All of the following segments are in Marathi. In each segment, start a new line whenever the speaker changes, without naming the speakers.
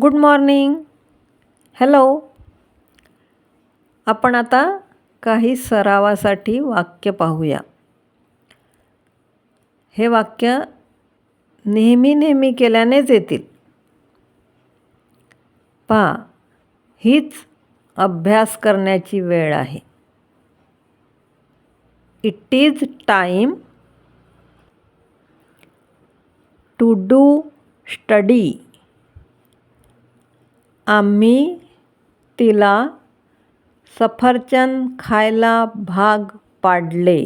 Good morning. हॅलो. आपण आता काही सरावासाठी वाक्य पाहूया. हे वाक्य नेहमी नेहमी केल्यानेच येतील. पहा हीच अभ्यास करण्याची वेळ आहे. It is time to do study आम्ही तिला सफरचंद खायला भाग पाडले.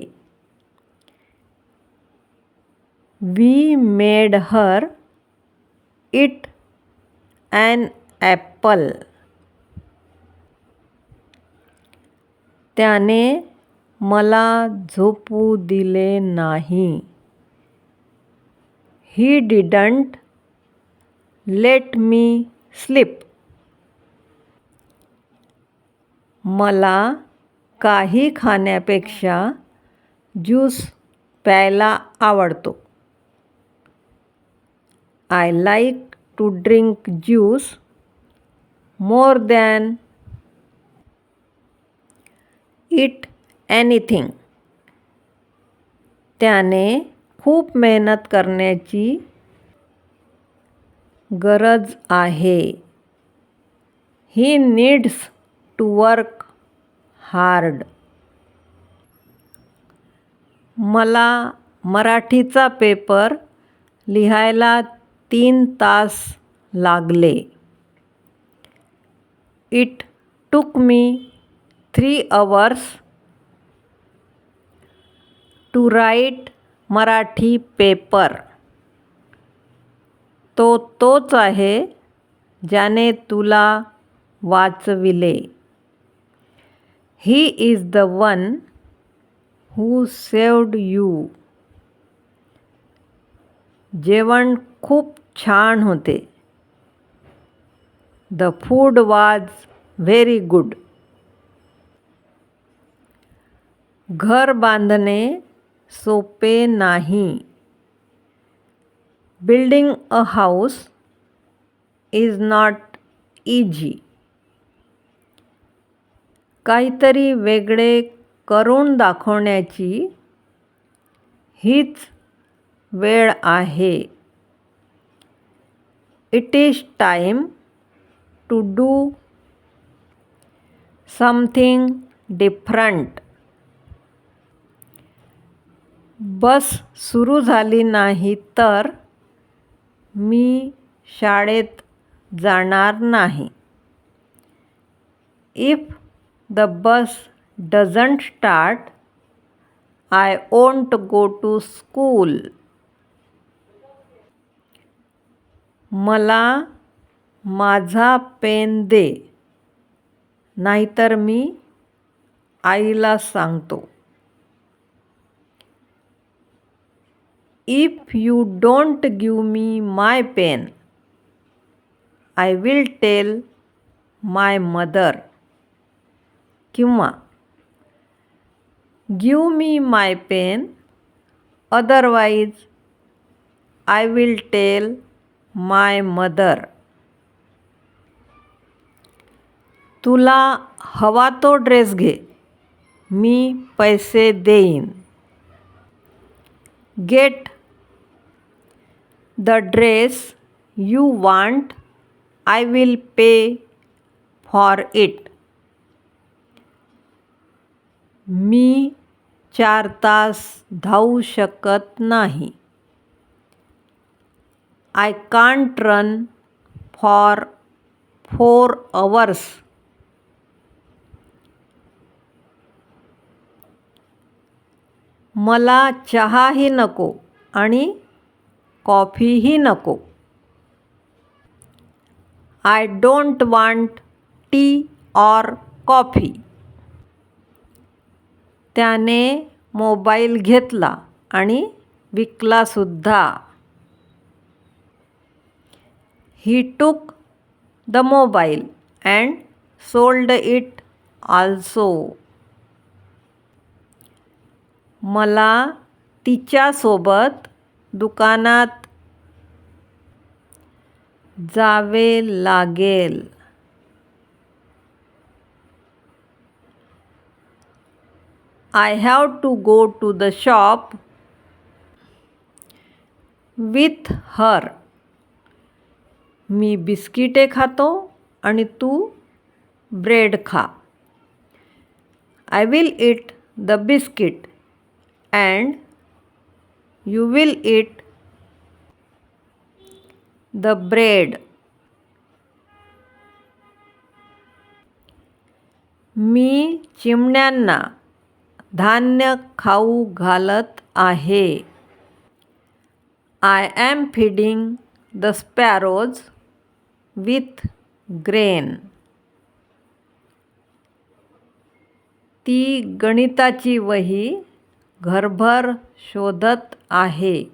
We made her eat an apple. त्याने मला झोपू दिले नाही. He didn't let me sleep मला काही खाण्यापेक्षा ज्यूस प्यायला आवडतो. I like to drink juice more than eat anything त्याने खूप मेहनत करण्याची गरज आहे. He needs to work hard मला मराठीचा पेपर लिहायला तीन तास लागले. It took me three hours to write Marathi paper. तो तोच आहे ज्याने तुला वाचविले. He is the one who saved you जेवण खूप छान होते. The food was very good घर बांधणे सोपे नाही. Building a house is not easy काहीतरी वेगळे करून दाखवण्याची हीच वेळ आहे. It is time to do something different bus सुरू झाली नाही तर मी शाळेत जाणार नाही. If the bus doesn't start I won't go to school मला माझा पेन दे नाहीतर मी आईला सांगतो. If you don't give me my pen I will tell my mother किंवा give me my pen otherwise I will tell my mother तुला हवा तो ड्रेस घे, मी पैसे देईन. Get the dress you want I will pay for it मी चार तास धावू शकत नाही. I can't run for four hours मला चहाही नको आणि कॉफीही नको. I don't want tea or coffee त्याने मोबाईल घेतला आणि विकलासुद्धा. He took the mobile and sold it also मला तिच्यासोबत दुकानात जावे लागेल. I have to go to the shop with her मी बिस्किटे खातो आणि तू ब्रेड खा. I will eat the biscuit and you will eat the bread मी चिमण्यांना धान्य खाऊ घालत आहे. I am feeding the sparrows with grain ती गणिताची वही घरभर शोधत आहे.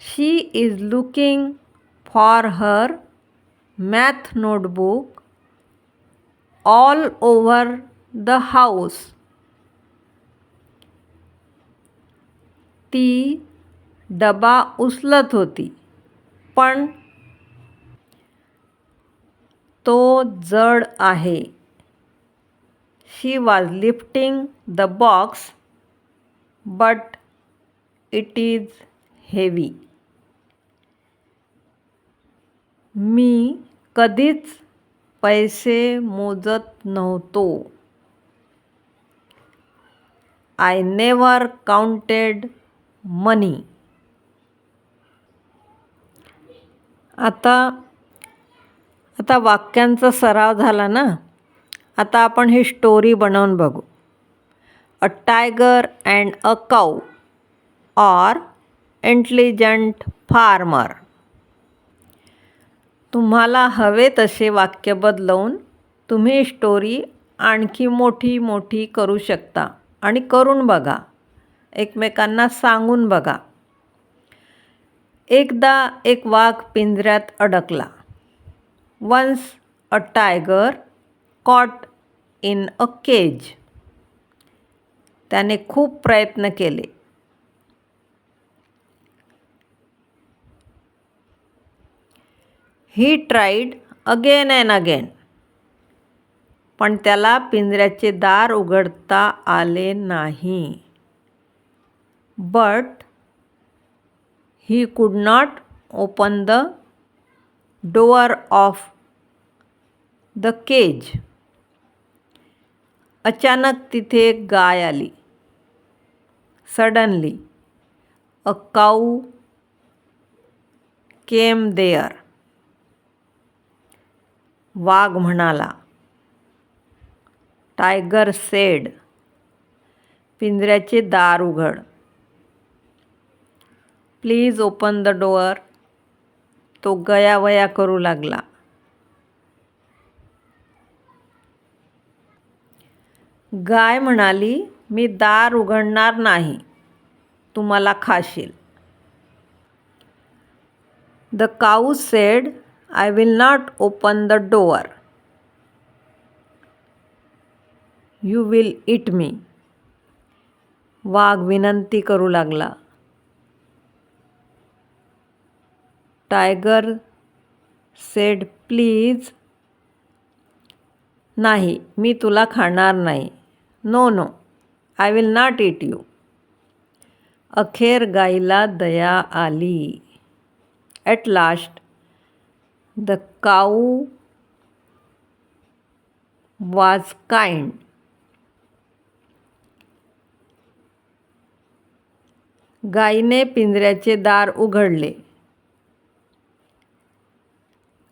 She is looking for her math notebook all over the house. ती डबा उचलत होती. पण तो जड आहे. She was lifting the box but it is heavy मी कधीच पैसे मोजत नव्हतो. I never counted money. आता आता वाक्यांचा सराव झाला ना? आता आपण ही स्टोरी बनवून बघू. A tiger and a cow or intelligent farmer तुम्हाला हवे तसे वाक्य बदलवून तुम्ही स्टोरी आणखी मोठी मोठी करू शकता. आणि करून बघा. एकमेकांना सांगून बघा. एकदा एक वाघ पिंजऱ्यात अडकला. Once a tiger caught in a cage त्याने खूप प्रयत्न केले. He tried again and again पण त्याला पिंजऱ्याचे दार उघडता आले नाही. But he could not open the door of the cage अचानक तिथे एक गाय आली. Suddenly a cow came there वाघ म्हणाला टायगर सेड पिंजऱ्याचे दार उघड. Please open the door. तो गयावया करू लागला. गाय म्हणाली मी दार उघडणार नाही. तुम्हाला खाशील. The cow said I will not open the door. You will eat me. वाघ विनंती करू लागला. Tiger said please. नाही मी तुला खाणार नाही. No no I will not eat you. अखेर गाईला दया आली. ॲट लास्ट द काऊ वाज काइंड गाईने पिंजऱ्याचे दार उघडले.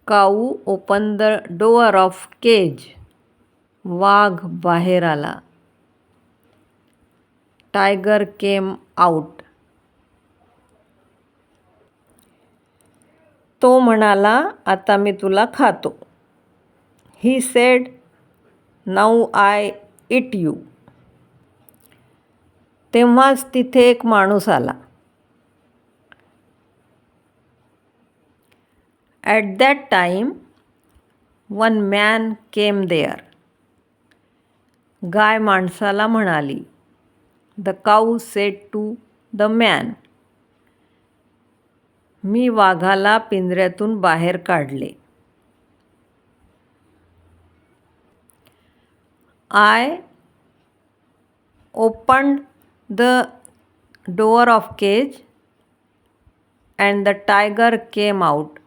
Cow open the door of cage. वाघ बाहेर आला. Tiger came out. तो म्हणाला आता मी तुला खातो. He said now I eat you तेव्हाच तिथे एक माणूस आला. At that time one man came there गाय माणसाला म्हणाली the cow said to the man मी वाघाला पिंजऱ्यातून बाहेर काढले. I opened the door of cage and the tiger came out.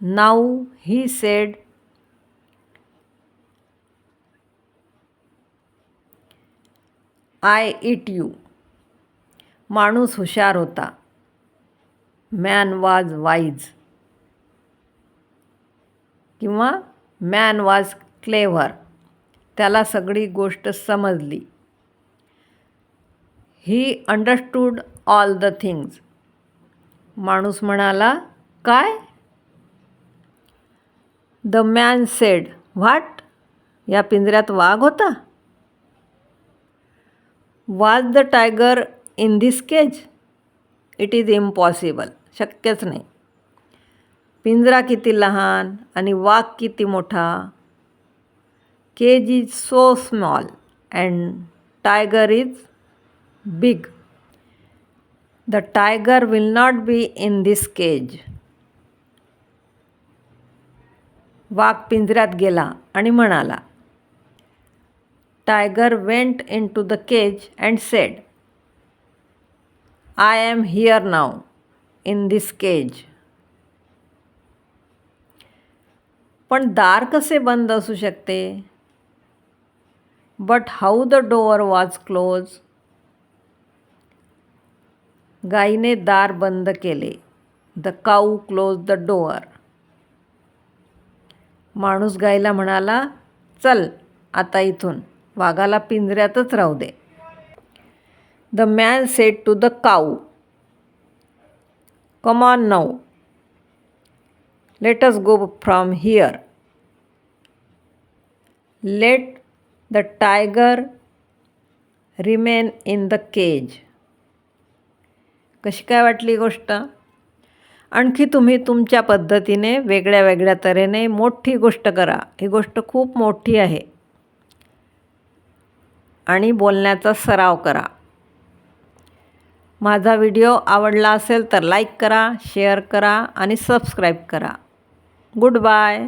Now he said I eat you. माणूस हुशार होता. मॅन वाज वाईज. किंवा मॅन वाज क्लेव्हर. त्याला सगळी गोष्ट समजली. He understood all the things माणूस म्हणाला काय? द मॅन सेड व्हाट या पिंजऱ्यात वाघ होता? Was the tiger in this cage it is impossible शक्यच नाही. पिंजरा किती लहान आणि वाघ किती मोठा? Cage is so small and tiger is big. The tiger will not be in this cage. वाघ पिंजऱ्यात गेला आणि म्हणाला tiger went into the cage and said I am here now in this cage. पण दार कसे बंद असू शकते? But how the door was close गाईने दार बंद केले. The cow close the door माणूस गाईला म्हणाला चल आता इथून. वाघाला पिंजऱ्यातच राहू दे. The man said to the cow come on now let us go from here let the tiger remain in the cage कशी काय वाटली गोष्ट? आणखी तुम्ही तुमच्या पद्धतीने वेगळ्या वेगळ्या तऱ्हेने मोठी गोष्ट करा. ही गोष्ट खूप मोठी आहे. आणि बोलण्याचा सराव करा. माझा व्हिडिओ आवडला असेल तर लाईक करा शेअर करा आणि सबस्क्राईब करा. Good bye.